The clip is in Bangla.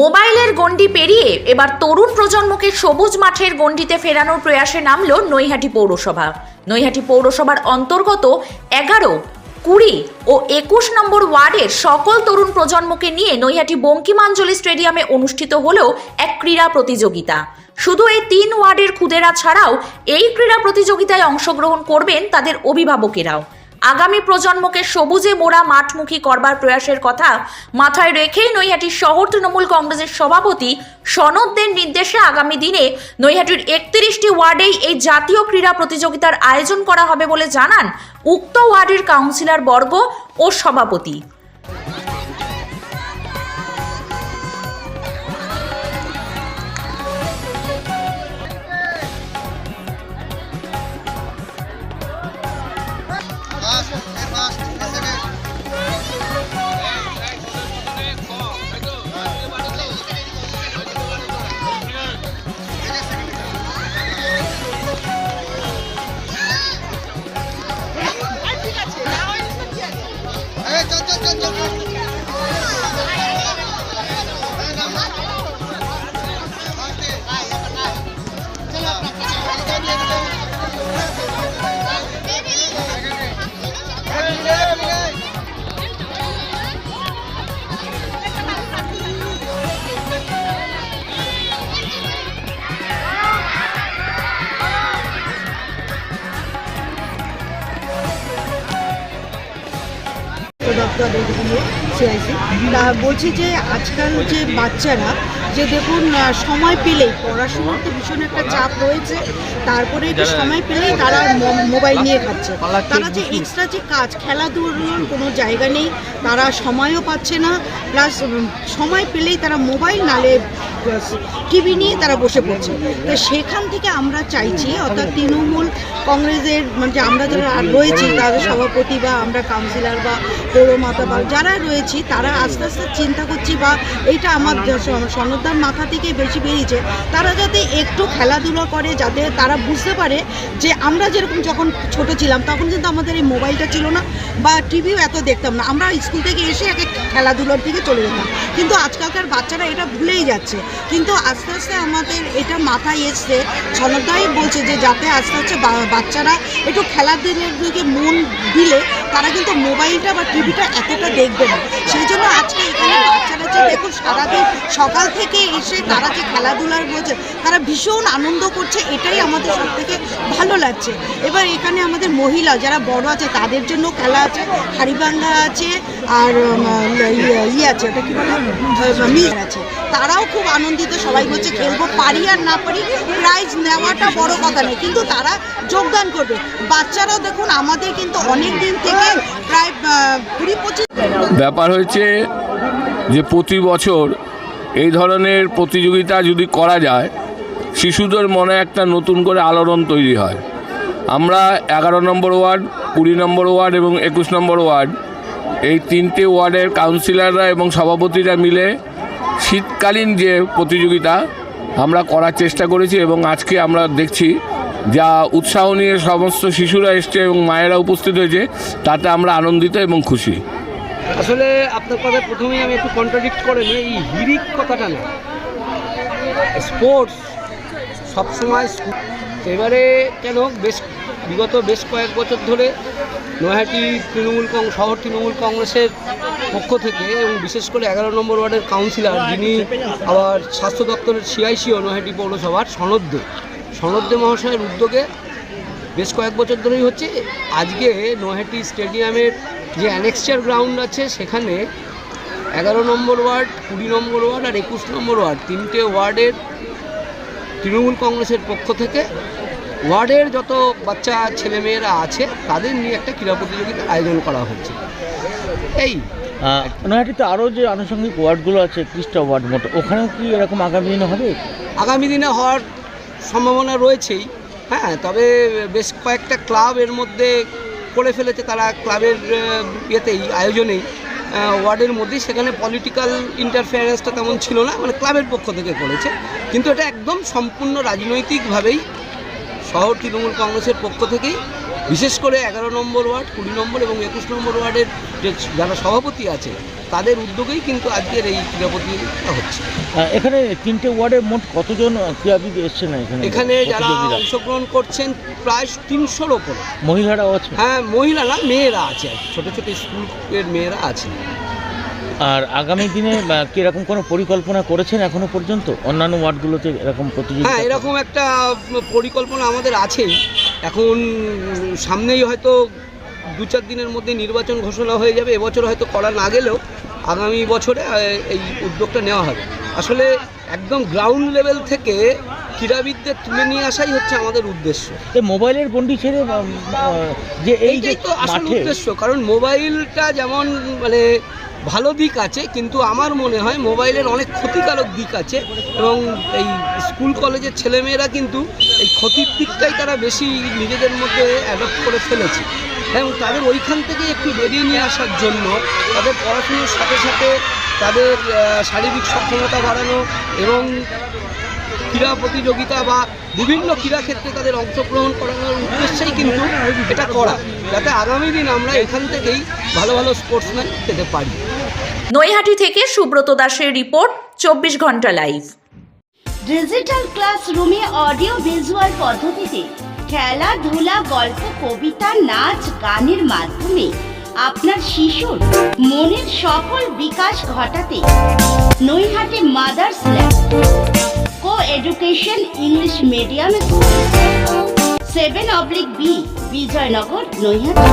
মোবাইলের গণ্ডি পেরিয়ে এবার তরুণ প্রজন্মকে সবুজ মাঠের গণ্ডিতে ফেরানোর প্রয়াসে নামল নৈহাটি পৌরসভা। নৈহাটি পৌরসভার অন্তর্গত এগারো, কুড়ি ও একুশ নম্বর ওয়ার্ডের সকল তরুণ প্রজন্মকে নিয়ে নৈহাটি বঙ্কিমাঞ্জলি স্টেডিয়ামে অনুষ্ঠিত হলো এক ক্রীড়া প্রতিযোগিতা। শুধু এই তিন ওয়ার্ডের খুদেরা ছাড়াও এই ক্রীড়া প্রতিযোগিতায় অংশগ্রহণ করবেন তাদের অভিভাবকেরাও। আগামী প্রজন্মকে সবুজে মোড়া মাঠমুখী করবার প্রয়াসের কথা মাথায় রেখেই নৈহাটির শহর তৃণমূল কংগ্রেসের সভাপতি সনদদের নির্দেশে আগামী দিনে নৈহাটির একত্রিশটি ওয়ার্ডেই এই জাতীয় ক্রীড়া প্রতিযোগিতার আয়োজন করা হবে বলে জানান উক্ত ওয়ার্ডের কাউন্সিলর বর্গ ও সভাপতি। দপ্তর সিআইসি তা বলছি যে আজকাল যে বাচ্চারা যে দেখুন সময় পেলেই পড়াশোনার তো ভীষণ একটা চাপ রয়েছে তারপরে সময় পেলেই তারা মোবাইল নিয়ে খাচ্ছে। তারা যে এক্সট্রা যে কাজ খেলাধুলোর কোনো জায়গা নেই তারা সময়ও পাচ্ছে না প্লাস সময় পেলেই তারা মোবাইল নালে টিভি নিয়ে তারা বসে পড়ছে। তো সেখান থেকে আমরা চাইছি অর্থাৎ তৃণমূল কংগ্রেসের মানে আমরা যারা আর রয়েছি তাদের সভাপতি বা আমরা কাউন্সিলর বা পৌরমাতা বা যারা রয়েছি, তারা আস্তে আস্তে চিন্তা করছি বা এইটা আমার সনদার মাথা থেকে বেশি বেরিয়েছে। তারা যাতে একটু খেলাধুলা করে, যাতে তারা বুঝতে পারে যে আমরা যেরকম যখন ছোট ছিলাম, তখন কিন্তু আমাদের এই মোবাইলটা ছিল না বা টিভিও এত দেখতাম না। আমরা স্কুল থেকে এসে একে খেলাধুলোর দিকে চলে যেতাম। কিন্তু আজকালকার বাচ্চারা এটা ভুলেই যাচ্ছে। কিন্তু আস্তে আস্তে আমাদের এটা মাথায় এসছে। সনদাই বলছে যে যাতে আস্তে আস্তে বাচ্চারা একটু খেলাধুলার দিকে মন দিলে তারা কিন্তু মোবাইলটা বা টিভিটা এতটা দেখবে না। সেই জন্য আজকে এখানে বাচ্চারা যে দেখুন সারাদিন সকাল থেকে এসে তারা যে খেলাধুলার বলছে, তারা ভীষণ আনন্দ করছে, এটাই আমাদের সব থেকে ভালো লাগছে। এবার এখানে আমাদের মহিলা যারা বড় আছে, তাদের জন্য খেলা আছে হাড়িভাঙ্গা আছে, আর ইয়ে- ইয়ে আছে, ওটা কি বলে? আছে। তারাও খুব আনন্দিত, সবাই বলছে খেলব, পারি আর না পারি প্রাইজ নেওয়াটা বড় কথা নেই কিন্তু তারা যোগদান করবে। বাচ্চারাও দেখুন, আমাদের কিন্তু অনেক দিন থেকে প্রায় আহ, কুড়ি পঁচিশ ব্যাপার হয়েছে যে প্রতি বছর এই ধরনের প্রতিযোগিতা যদি করা যায়, শিশুদের মনে একটা নতুন করে আলোড়ন তৈরি হয়। আমরা এগারো নম্বর ওয়ার্ড, কুড়ি নম্বর ওয়ার্ড এবং একুশ নম্বর ওয়ার্ড, এই তিনটে ওয়ার্ডের কাউন্সিলররা এবং সভাপতিরা মিলে শীতকালীন যে প্রতিযোগিতা আমরা করার চেষ্টা করেছি এবং আজকে আমরা দেখছি যা উৎসাহ নিয়ে সমস্ত শিশুরা এসছে এবং মায়েরা উপস্থিত হয়েছে, তাতে আমরা আনন্দিত এবং খুশি। আসলে আপনার কথা প্রথমেই আমি একটু কন্ট্রাডিক্ট করে নিই, এই হিরিক কথাটা না। স্পোর্টস সবসময় এবারে কেন বেশ, বিগত বেশ কয়েক বছর ধরে নৈহাটি তৃণমূল কং- শহর তৃণমূল কংগ্রেসের পক্ষ থেকে এবং বিশেষ করে এগারো নম্বর ওয়ার্ডের কাউন্সিলর যিনি আবার স্বাস্থ্য দপ্তরের সিআইসিও নৈহাটি পৌরসভার সনদ্দে সনদ্দে মহাশয়ের উদ্যোগে বেশ কয়েক বছর ধরেই হচ্ছে। আজকে নৈহাটি স্টেডিয়ামের যে অ্যানেক্সচার গ্রাউন্ড আছে সেখানে এগারো নম্বর ওয়ার্ড কুড়ি নম্বর ওয়ার্ড আর একুশ নম্বর ওয়ার্ড তিনটে ওয়ার্ডের তৃণমূল কংগ্রেসের পক্ষ থেকে ওয়ার্ডের যত বাচ্চা ছেলেমেয়েরা আছে তাদের নিয়ে একটা ক্রীড়া প্রতিযোগিতার আয়োজন করা হচ্ছে। এই। নৈহাটিতে আরও যে আনুষঙ্গিক ওয়ার্ডগুলো আছে একত্রিশটা ওয়ার্ড মোট ওখানেও কি এরকম আগামী দিনে হবে? আগামী দিনে হওয়ার সম্ভাবনা রয়েছেই। হ্যাঁ তবে বেশ কয়েকটা ক্লাব এর মধ্যে করে ফেলেছে তারা ক্লাবের ইয়েতেই আয়োজনেই। ওয়ার্ডের মধ্যেই সেখানে পলিটিক্যাল ইন্টারফেয়ারেন্সটা তেমন ছিল না মানে ক্লাবের পক্ষ থেকে করেছে। কিন্তু এটা একদম সম্পূর্ণ রাজনৈতিকভাবেই শহর তৃণমূল কংগ্রেসের পক্ষ থেকেই বিশেষ করে এগারো নম্বর ওয়ার্ড কুড়ি নম্বর এবং একুশ নম্বর ওয়ার্ডের যে যারা সভাপতি আছে তাদের উদ্যোগেই কিন্তু আজকের এই ক্রীড়া প্রতিযোগিতা হচ্ছে এখানে তিনটে ওয়ার্ডে মোট কতজন ক্রীড়াবিদ এসছেন এখানে? এখানে যারা? অংশগ্রহণ করছেন প্রায় তিনশোর ওপরে। মহিলারাও আছে? হ্যাঁ মহিলা না মেয়েরা আছে। ছোট ছোট স্কুলের মেয়েরা আছে। আর আগামী দিনে আহ, কি এরকম কোনো পরিকল্পনা করেছেন এখনও পর্যন্ত? অন্যান্য ওয়ার্ডগুলোতে এরকম প্রতিযোগিতা? হ্যাঁ এরকম একটা পরিকল্পনা আমাদের আছেই। এখন সামনেই হয়তো দু চার দিনের মধ্যে নির্বাচন ঘোষণা হয়ে যাবে। এবছর হয়তো করা না গেলেও আগামী বছরে এই উদ্যোগটা নেওয়া হবে। আসলে একদম গ্রাউন্ড লেভেল থেকে ক্রীড়াবিদদের তুলে নিয়ে আসাই হচ্ছে আমাদের উদ্দেশ্য। এই মোবাইলের গন্ডি ছেড়ে যে এইটাই তো আসল উদ্দেশ্য। কারণ মোবাইলটা যেমন মানে ভালো দিক আছে, কিন্তু আমার মনে হয় মোবাইলের অনেক ক্ষতিকারক দিক আছে এবং এই স্কুল কলেজের ছেলেমেয়েরা কিন্তু এই ক্ষতির দিকটাই তারা বেশি নিজেদের মধ্যে অ্যাডপ্ট করে ফেলেছে। এবং তাদের ওইখান থেকে একটু বেরিয়ে নিয়ে আসার জন্য তাদের পড়াশুনোর সাথে সাথে তাদের শারীরিক সক্ষমতা বাড়ানো এবং ক্রীড়া প্রতিযোগিতা বা বিভিন্ন ক্রীড়া ক্ষেত্রে তাদের অংশগ্রহণ করানোর উদ্দেশ্যেই কিন্তু এটা করা, যাতে আগামী দিন আমরা এখান থেকেই ভালো ভালো স্পোর্টসম্যান পেতে পারি। নৈহাটি থেকে সুব্রত দাসের রিপোর্ট, চব্বিশ ঘণ্টা লাইভ। ডিজিটাল ক্লাসরুমে অডিও ভিজুয়াল পদ্ধতিতে খেলাধুলা গল্প, কবিতা, নাচ, গানের মাধ্যমে আপনার শিশুর মনের সকল বিকাশ ঘটাতে Naihati mothers lab co education English medium school. Seven oblique B, Bijoynagar, Naihati.